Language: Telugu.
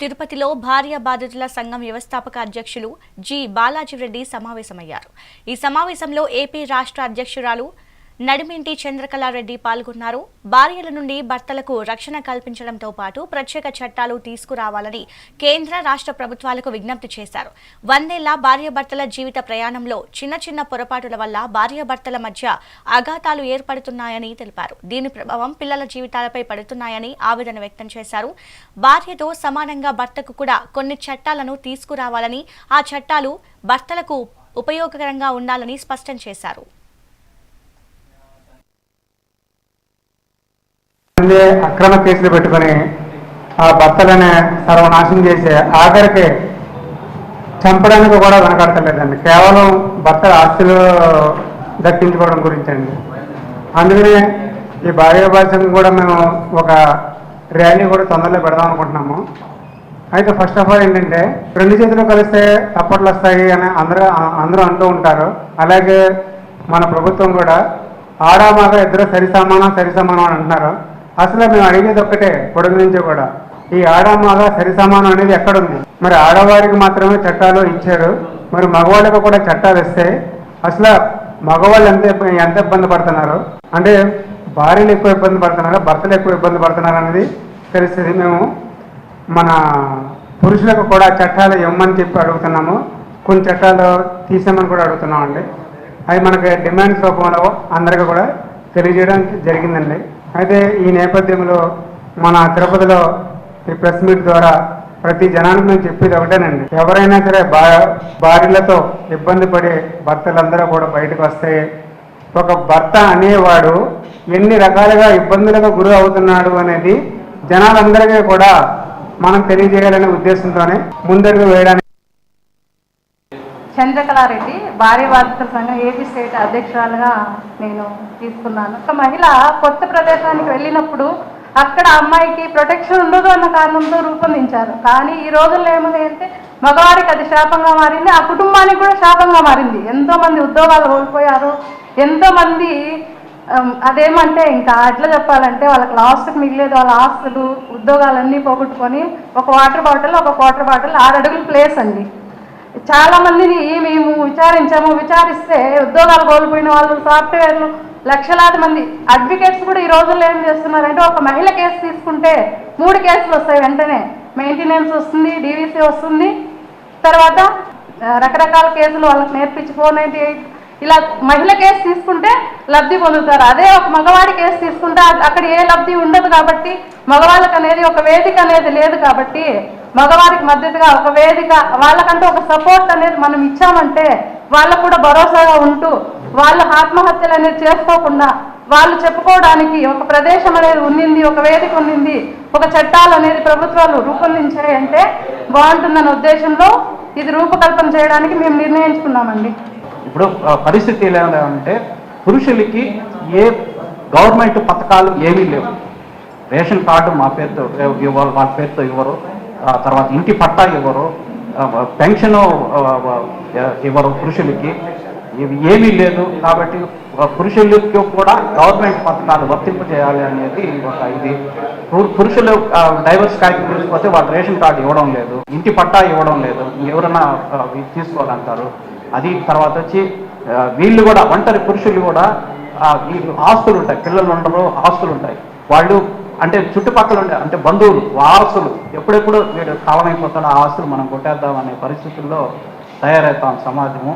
తిరుపతిలో భార్య బాధితుల సంఘం వ్యవస్థాపక అధ్యక్షులు జి బాలాజీ రెడ్డి సమావేశమయ్యారు. ఈ సమావేశంలో ఏపీ రాష్ట్ర అధ్యక్షురాలు నడిమింటి చంద్రకళారెడ్డి పాల్గొన్నారు. భార్యల నుండి భర్తలకు రక్షణ కల్పించడంతో పాటు ప్రత్యేక చట్టాలు తీసుకురావాలని కేంద్ర రాష్ట్ర ప్రభుత్వాలకు విజ్ఞప్తి చేశారు. వందేళ్ళ భార్యాభర్తల జీవిత ప్రయాణంలో చిన్న చిన్న పొరపాటుల వల్ల భార్యాభర్తల మధ్య అఘాతాలు ఏర్పడుతున్నాయని తెలిపారు. దీని ప్రభావం పిల్లల జీవితాలపై పడుతున్నాయని ఆవేదన వ్యక్తం చేశారు. భార్యతో సమానంగా భర్తకు కూడా కొన్ని చట్టాలను తీసుకురావాలని ఆ చట్టాలు భర్తలకు ఉపయోగకరంగా ఉండాలని స్పష్టం చేశారు. మంది అక్రమ కేసులు పెట్టుకొని ఆ భర్తలని సర్వనాశనం చేసి ఆఖరికి చంపడానికి కూడా వెనకడతలేదండి. కేవలం భర్తల ఆస్తులు దక్కించుకోవడం గురించి అండి అందుకనే ఈ భార్య భాషను కూడా మేము ఒక ర్యాలీ కూడా తొందరలో పెడదాం అనుకుంటున్నాము. అయితే ఫస్ట్ ఆఫ్ ఆల్ ఏంటంటే రెండు చేతులు కలిస్తే తప్పట్లు వస్తాయి అని అందరూ అందరూ అంటూ ఉంటారు. అలాగే మన ప్రభుత్వం కూడా ఆడామాగా ఇద్దరు సరి సమానం సరి సమానం అని అంటున్నారు. అసలు మేము అడిగేది ఒక్కటే పొడుగు నుంచి కూడా. ఈ ఆడామాగ సరి సమానం అనేది ఎక్కడుంది? మరి ఆడవారికి మాత్రమే చట్టాలు ఇచ్చారు. మరి మగవాళ్ళకు కూడా చట్టాలు ఇస్తే అసలు మగవాళ్ళు ఎంత ఎంత ఇబ్బంది పడుతున్నారు? అంటే భార్యలు ఎక్కువ ఇబ్బంది పడుతున్నారు భర్తలు ఎక్కువ ఇబ్బంది పడుతున్నారు అనేది తెలుస్తుంది. మేము మన పురుషులకు కూడా చట్టాలు ఇవ్వమని చెప్పి అడుగుతున్నాము. కొన్ని చట్టాలు తీసామని కూడా అడుగుతున్నామండి. అవి మనకి డిమాండ్స్ రూపంలో అందరికీ కూడా తెలియజేయడం జరిగిందండి. అయితే ఈ నేపథ్యంలో మన తిరుపతిలో ఈ ప్రెస్ మీట్ ద్వారా ప్రతి జనానికి మేము చెప్పేది ఒకటేనండి. ఎవరైనా సరే బా భార్యలతో ఇబ్బంది పడే భర్తలందరూ కూడా బయటకు వస్తే ఒక భర్త అనేవాడు ఎన్ని రకాలుగా ఇబ్బందులకు గురి అవుతున్నాడు అనేది జనాలందరికీ కూడా మనం తెలియజేయాలనే ఉద్దేశంతోనే ముందడుగు వేయడానికి చంద్రకళారెడ్డి భార్య బాధితుల సంఘం ఏపీ స్టేట్ అధ్యక్షురాలుగా నేను తీసుకున్నాను. ఒక మహిళ కొత్త ప్రదేశానికి వెళ్ళినప్పుడు అక్కడ అమ్మాయికి ప్రొటెక్షన్ ఉండదు అన్న కారణంతో రూపొందించారు. కానీ ఈ రోజుల్లో ఏమని అంటే మగవారికి అది శాపంగా మారింది ఆ కుటుంబానికి కూడా శాపంగా మారింది. ఎంతోమంది ఉద్యోగాలు కోల్పోయారు ఎంతోమంది అదేమంటే ఇంకా అట్లా చెప్పాలంటే వాళ్ళకి లాస్ట్కి మిగిలేదు వాళ్ళ ఆస్తులు ఉద్యోగాలన్నీ పోగొట్టుకొని ఒక వాటర్ బాటిల్ ఒక వాటర్ బాటిల్ ఆరు అడుగులు ప్లేస్ అండి. చాలా మందిని మేము విచారించాము విచారిస్తే ఉద్యోగాలు కోల్పోయిన వాళ్ళు సాఫ్ట్వేర్లు లక్షలాది మంది అడ్వకేట్స్ కూడా ఈ రోజుల్లో ఏం చేస్తున్నారంటే ఒక మహిళ కేసు తీసుకుంటే మూడు కేసులు వస్తాయి వెంటనే. మెయింటెనెన్స్ వస్తుంది డీవీసీ వస్తుంది. తర్వాత రకరకాల కేసులు వాళ్ళకి నేర్పించి ఫోర్ ఇలా మహిళ కేసు తీసుకుంటే లబ్ధి పొందుతారు. అదే ఒక మగవాడి కేసు తీసుకుంటే అక్కడ ఏ లబ్ధి ఉండదు కాబట్టి మగవాళ్ళకి అనేది ఒక వేదిక అనేది లేదు కాబట్టి మగవారికి మద్దతుగా ఒక వేదిక వాళ్ళకంటూ ఒక సపోర్ట్ అనేది మనం ఇచ్చామంటే వాళ్ళకు కూడా భరోసాగా ఉంటూ వాళ్ళ ఆత్మహత్యలు అనేది చేసుకోకుండా వాళ్ళు చెప్పుకోవడానికి ఒక ప్రదేశం అనేది ఉండింది ఒక వేదిక ఉండింది ఒక చట్టాలు అనేది ప్రభుత్వాలు రూపొందించాయి అంటే బాగుంటుందన్న ఉద్దేశంలో ఇది రూపకల్పన చేయడానికి మేము నిర్ణయించుకున్నామండి. ఇప్పుడు పరిస్థితి ఎలా అంటే పురుషులకి ఏ గవర్నమెంట్ పథకాలు ఏమీ లేవు. రేషన్ కార్డు మా పేరుతో ఇవ్వరు వాళ్ళ పేరుతో ఇవ్వరు. తర్వాత ఇంటి పట్టా ఇవ్వరు పెన్షన్ ఇవ్వరు పురుషులకి ఇవి ఏమీ లేదు కాబట్టి పురుషులకి కూడా గవర్నమెంట్ పథకాలు వర్తింపజేయాలి అనేది ఒక ఇది. పురుషులు డైవర్స్ కేటగిరీస్ పోతే వాళ్ళు రేషన్ కార్డు ఇవ్వడం లేదు ఇంటి పట్టా ఇవ్వడం లేదు ఎవరైనా తీసుకోవాలంటారు. అది తర్వాత వచ్చి వీళ్ళు కూడా ఒంటరి పురుషులు కూడా వీళ్ళు ఆస్తులు ఉంటాయి పిల్లలు ఉండరు ఆస్తులు ఉంటాయి వాళ్ళు అంటే చుట్టుపక్కల ఉండే అంటే బంధువులు వారసులు ఎప్పుడెప్పుడు వీడు కాలం ఆ ఆస్తులు మనం కొట్టేద్దాం అనే పరిస్థితుల్లో తయారవుతాం సమాజము.